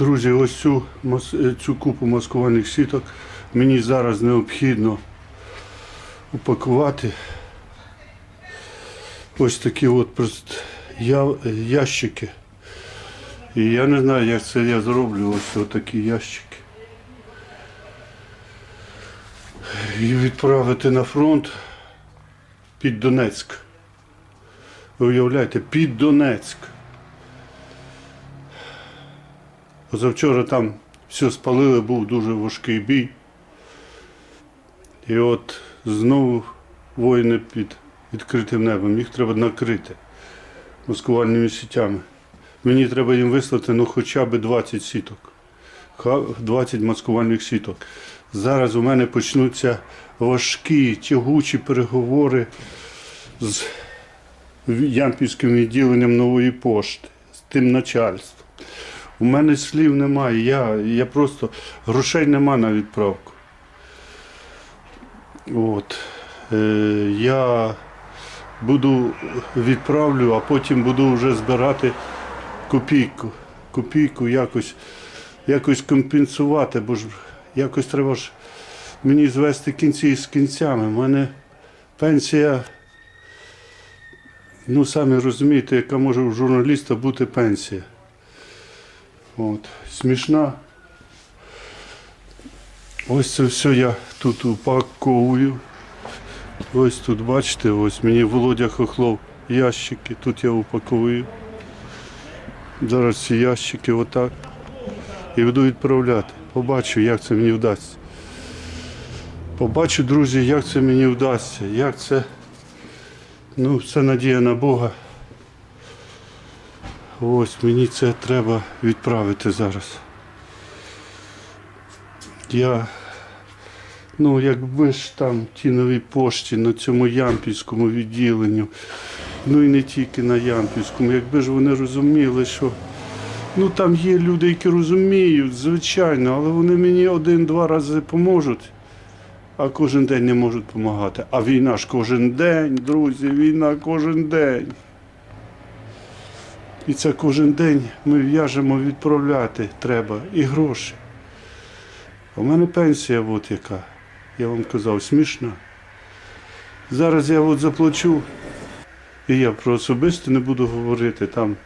Друзі, ось цю, е, цю купу маскувальних сіток мені зараз необхідно упакувати. Ось такі от ящики. І я не знаю, як це я зроблю, ось такі ящики. І відправити на фронт під Донецьк. Ви уявляєте, під Донецьк. Позавчора там все спалили, був дуже важкий бій. І от знову воїни під відкритим небом. Їх треба накрити маскувальними сітями. Мені треба їм вислати ну, хоча б 20 сіток. 20 маскувальних сіток. Зараз у мене почнуться важкі, тягучі переговори з Ямпільським відділенням нової пошти, з тим начальством. У мене слів немає. Я, я просто грошей нема на відправку. От. Е, я буду відправлю, а потім буду вже збирати копійку. Копійку якось, якось компенсувати, бо ж якось треба ж мені звести кінці з кінцями. У мене пенсія, ну самі розумієте, яка може у журналіста бути пенсія. От, смішна. Ось це все я тут упаковую. Ось тут, бачите, ось мені Володя Хохлов ящики, тут я упаковую. Зараз ці ящики отак. І буду відправляти. Побачу, як це мені вдасться. Побачу, друзі, як це мені вдасться. Як це. Ну, все надія на Бога. Ось мені це треба відправити зараз. Я, ну, якби ж там ті нові пошті на цьому ямпільському відділенню, ну і не тільки на ямпільському, якби ж вони розуміли, що ну там є люди, які розуміють, звичайно, але вони мені один-два рази поможуть, а кожен день не можуть допомагати. А війна ж кожен день, друзі, війна кожен день. І це кожен день ми в'яжемо відправляти треба і гроші. У мене пенсія от яка. Я вам казав, смішна. Зараз я от заплачу. І я про особисте не буду говорити. Там,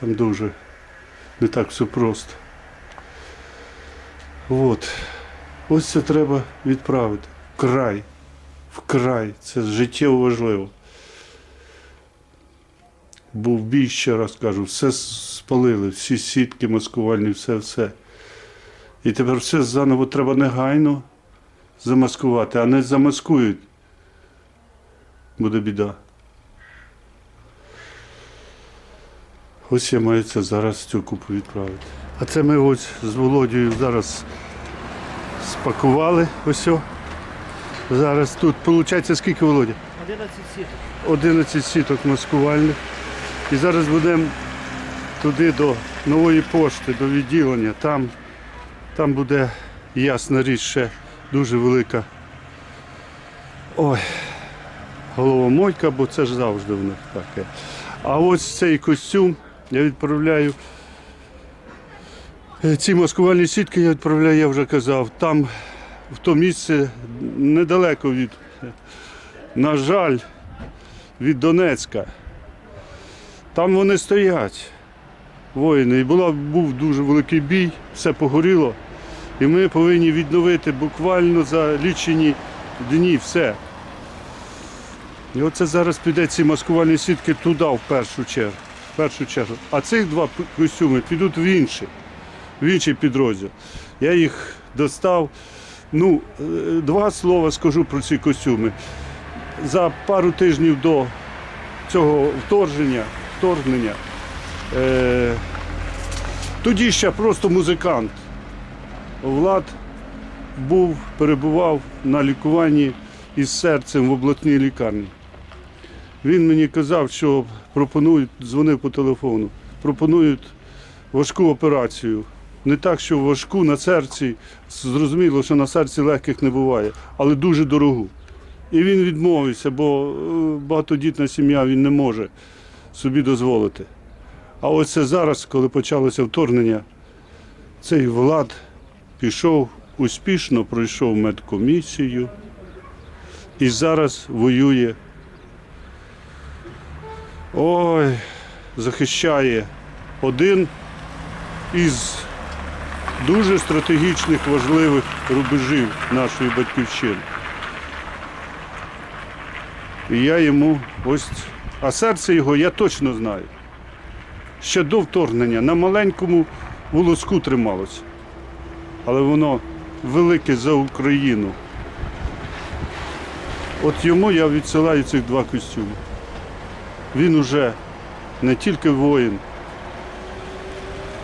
там дуже не так все просто. От. Ось це треба відправити. Вкрай. Вкрай. Це життєво важливо. Був бій, ще раз кажу, все спалили, всі сітки маскувальні, все, все. І тепер все заново треба негайно замаскувати, а не замаскують. Буде біда. Ось я маю це зараз цю купу відправити. А це ми ось з Володією зараз спакували. Ось. Зараз тут, виходить, скільки Володя? 11 сіток. 11 сіток маскувальних. І зараз будемо туди до нової пошти, до відділення. Там, там буде ясна річ ще дуже велика. Ой, головомойка, бо це ж завжди в них таке. А ось цей костюм я відправляю. Е, Ці маскувальні сітки я відправляю, я вже казав, там в то місце недалеко від, на жаль, від Донецька. Там вони стоять, воїни. І була, був дуже великий бій, все погоріло. І ми повинні відновити буквально за лічені дні все. І оце зараз піде ці маскувальні сітки туди в першу чергу. В першу чергу. А цих два костюми підуть в інший, в інший підрозділ. Я їх достав. Ну, е, два слова скажу про ці костюми. За пару тижнів до цього вторження, вторгнення. Е, тоді ще просто музикант. Влад був, перебував на лікуванні із серцем в обласній лікарні. Він мені казав, що пропонують, дзвонив по телефону, пропонують важку операцію. Не так, що важку на серці, зрозуміло, що на серці легких не буває, але дуже дорогу. І він відмовився, бо е, багатодітна сім'я він не може собі дозволити. А оце зараз, коли почалося вторгнення, цей Влад пішов успішно, пройшов медкомісію і зараз воює. Ой, захищає один із дуже стратегічних важливих рубежів нашої батьківщини. І я йому ось, а серце його я точно знаю. Ще до вторгнення на маленькому волоску трималося. Але воно велике за Україну. От йому я відсилаю цих два костюми. Він уже не тільки воїн.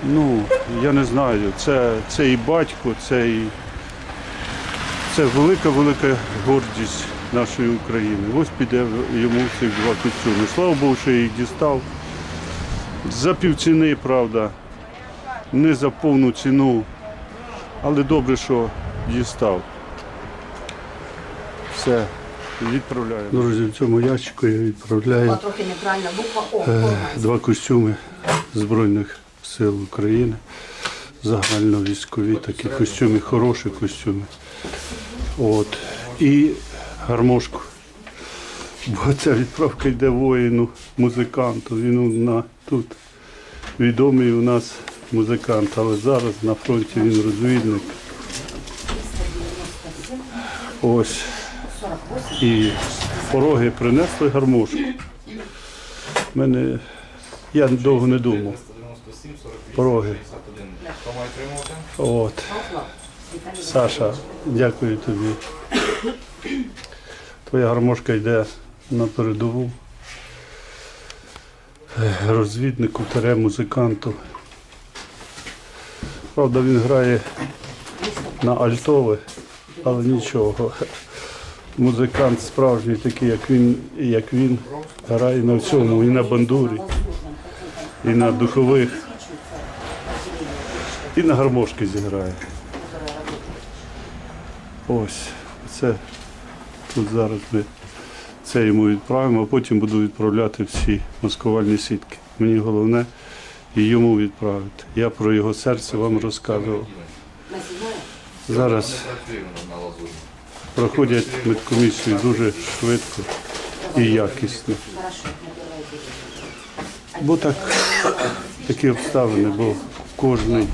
Ну, я не знаю, це, це і батько, це і це велика-велика гордість нашої України. Ось піде йому цих два костюми. Слава Богу, що я їх дістав. За півціни, правда, не за повну ціну, але добре, що дістав. Все, відправляю. Друзі, в цьому ящику я відправляю О, трохи неправильна буква О. Е, два костюми Збройних сил України. Загальновійськові такі костюми, хороші костюми. От. І гармошку. Бо ця відправка йде воїну, музиканту. Він на, тут відомий у нас музикант, але зараз на фронті він розвідник. Ось. І пороги принесли гармошку. Мене я довго не думав. Пороги. 61. Хто має тримати? От. Саша, дякую тобі. Твоя гармошка йде на передову. Розвіднику, тере музиканту. Правда, він грає на альтове, але нічого. Музикант справжній, такий, як він, як він, грає на всьому, і на бандурі, і на духових, і на гармошки зіграє. Ось, це тут зараз ми це йому відправимо, а потім буду відправляти всі маскувальні сітки. Мені головне і йому відправити. Я про його серце вам розказував. Зараз проходять медкомісію дуже швидко і якісно. Бо так, такі обставини, бо кожен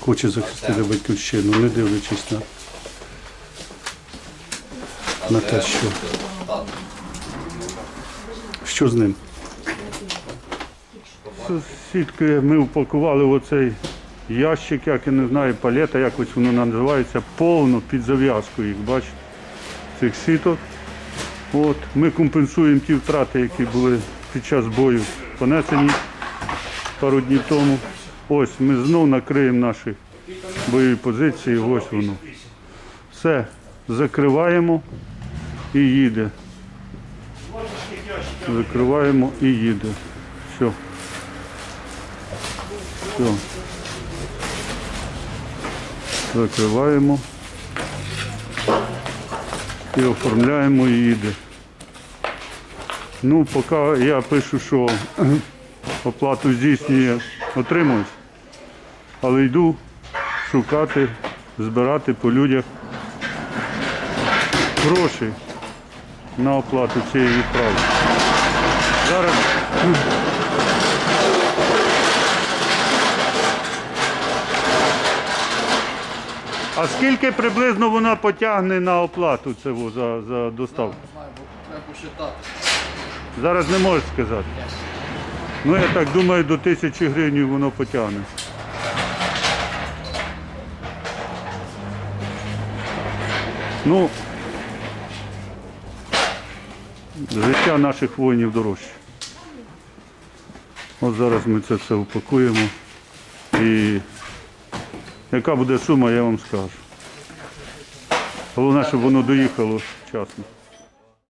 хоче захистити батьківщину, не дивлячись на, на те, що. Що з ним? Сітки ми упакували в оцей ящик, як я не знаю, палета, якось воно називається, повно під зав'язку їх, бачите, цих сіток. От, ми компенсуємо ті втрати, які були під час бою понесені пару днів тому. Ось ми знов накриємо наші бойові позиції, ось воно. Все, закриваємо і їде. Закриваємо і їде. Все. Все. Закриваємо. І оформляємо і їде. Ну, поки я пишу, що оплату здійснює отримують, але йду шукати, збирати по людях гроші на оплату цієї відправки. Зараз А скільки приблизно вона потягне на оплату цього за, за доставку? Треба посчитати. Зараз не можеш сказати. Ну, я так думаю, до тисячі гривень воно потягне. Ну, життя наших воїнів дорожче. От зараз ми це все упакуємо. І яка буде сума, я вам скажу. Головне, щоб воно доїхало вчасно.